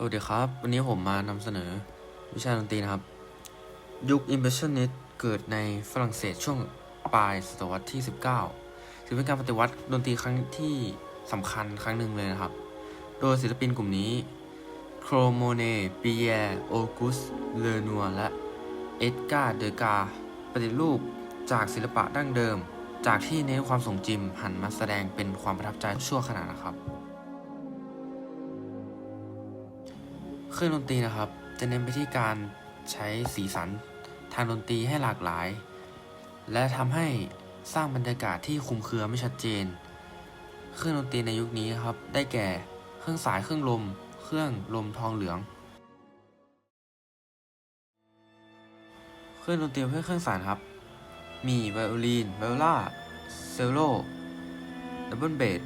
สวัสดีครับ วันนี้ผมมานำเสนอวิชาดนตรีนะครับ ยุค Impressionist เกิดในฝรั่งเศสช่วงปลายศตวรรษที่ 19 ถือเป็นการปฏิวัติดนตรีครั้งที่สำคัญครั้งหนึ่งเลยนะครับ โดยศิลปินกลุ่มนี้โครโมเนปีแยร์โอกุสเลนัวและเอ็ดการ์เดกาปฏิรูปจากศิลปะดั้งเดิม จากที่เน้นความสงจิมหันมาแสดงเป็นความประทับใจชั่วขณะนะครับ เครื่องดนตรีนะครับ จะเน้นไปที่การใช้สีสันทางดนตรีให้หลากหลาย และทำให้สร้างบรรยากาศที่คุมเครือไม่ชัดเจน เครื่องดนตรีในยุคนี้ครับ ได้แก่เครื่องสายเครื่องลม เครื่องลมทองเหลือง เครื่องดนตรีเพื่อเครื่องสายครับ มีไวโอลินไวโอลาเซลโลดับเบิลเบส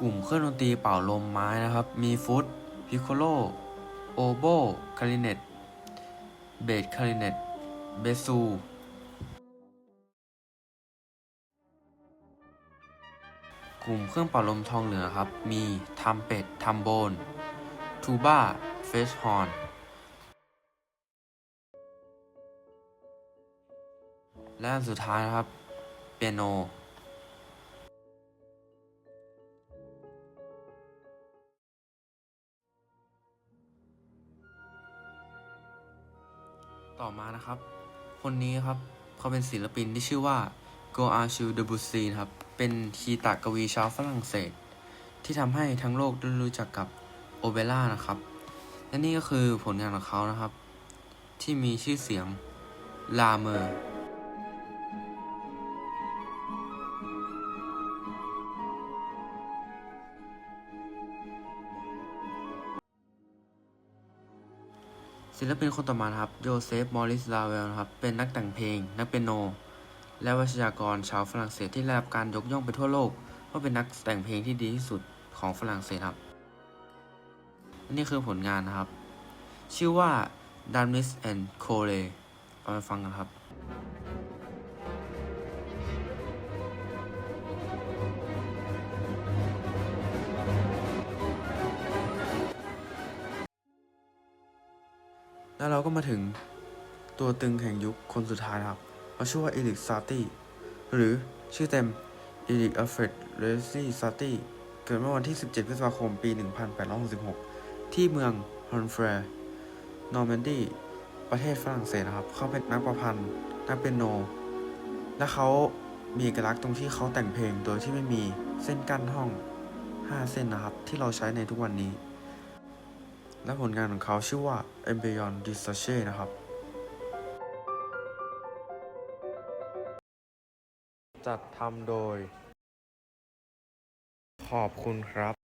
กลุ่มเครื่องดนตรีเป่าลมไม้นะครับ มีฟุตพิคโคโลโอโบคาริเนตเบสคาริเนตเบซูกลุ่มเครื่องเป่าลมทองเหลืองครับ มีทัมเป็ดทัมโบนทูบ้าเฟสฮอร์นและอันสุดท้ายนะครับ เปียโน ต่อมานะครับ คนนี้ครับเขาเป็นศิลปินที่ชื่อว่าโกอาชูเดบุซีนครับ เป็นคีตากวีชาวฝรั่งเศส ที่ทำให้ทั้งโลกได้รู้จักกับโอเบร่านะครับ และนี่ก็คือผลงานของเขานะครับ ที่มีชื่อเสียงลาเมอร์ ศิลปินคนต่อมาครับโยเซฟ มอริส ลาเวลนะครับ เป็นนักแต่งเพลง นักเปียโน และวิทยากรชาวฝรั่งเศสที่ได้รับการยกย่องไปทั่วโลกว่าเป็นนักแต่งเพลงที่ดีที่สุดของฝรั่งเศสครับ นี่คือผลงานนะครับ ชื่อว่า d a n i s and c o l e เอาไปฟังกันครับ แล้วเราก็มาถึงตัวตึงแห่งยุคคนสุดท้ายนะครับเขาชื่อว่าเอริกซาตีหรือชื่อเต็มเอริกอัลเฟรดเรซี่ซาตีเกิดเมื่อวันที่ 17 พฤษภาคม ปี 1866 ที่เมืองฮอนเฟรนอร์แมนดี ประเทศฝรั่งเศสนะครับ เขาเป็นนักประพันธ์นักเปียโน และเขามีเอกลักษณ์ตรงที่เขาแต่งเพลงโดยที่ไม่มีเส้นกั้นห้อง 5 เส้นนะครับ ที่เราใช้ในทุกวันนี้ และผลงานของเขาชื่อว่า e m b r y o n d i s a c h e นะครับ จัดทำโดย ขอบคุณครับ